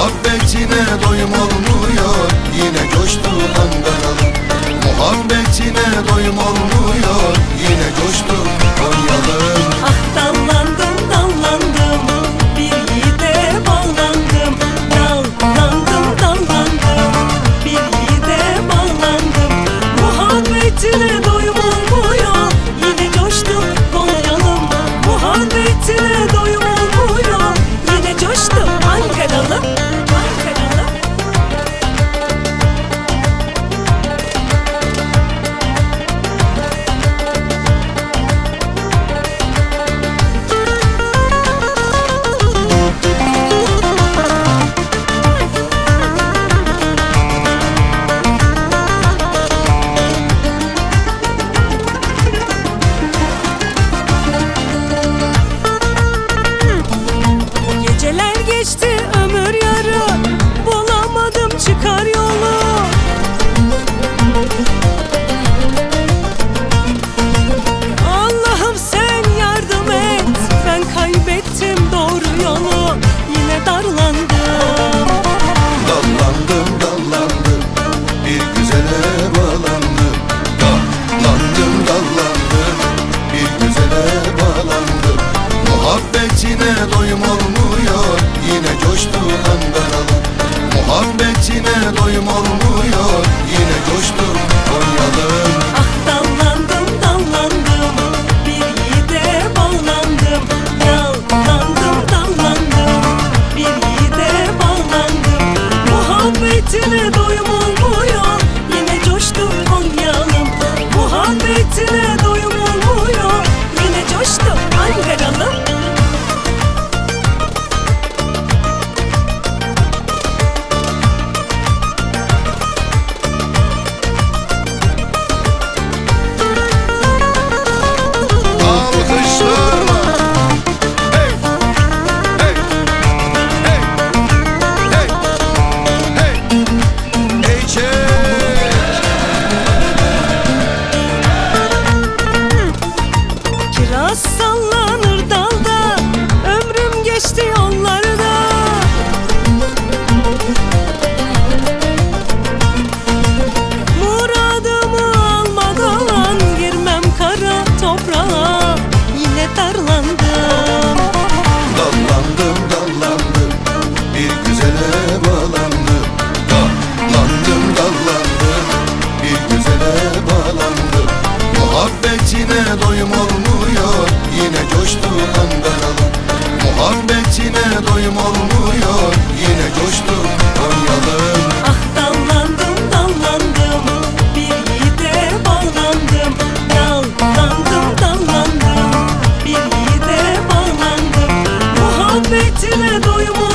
Muhabbetine doyum olmuyor Yine coştu Ankara'lı Muhabbetine doyum olmuyor Yine coştu Konyalı Ah dallandım dallandım Bir yiğide bağlandım. Dallandım dallandım Bir yiğide bağlandım. Muhabbetine doyum olmuyor Yine coştu Konyalı Muhabbetine doyum geçti. doyum olmuyor. Yine coştuk Konyalım Ah dallandım dallandım. Bir yiğide bağlandım. Dallandım dallandım. Bir yiğide bağlandım. Muhabbetine doyum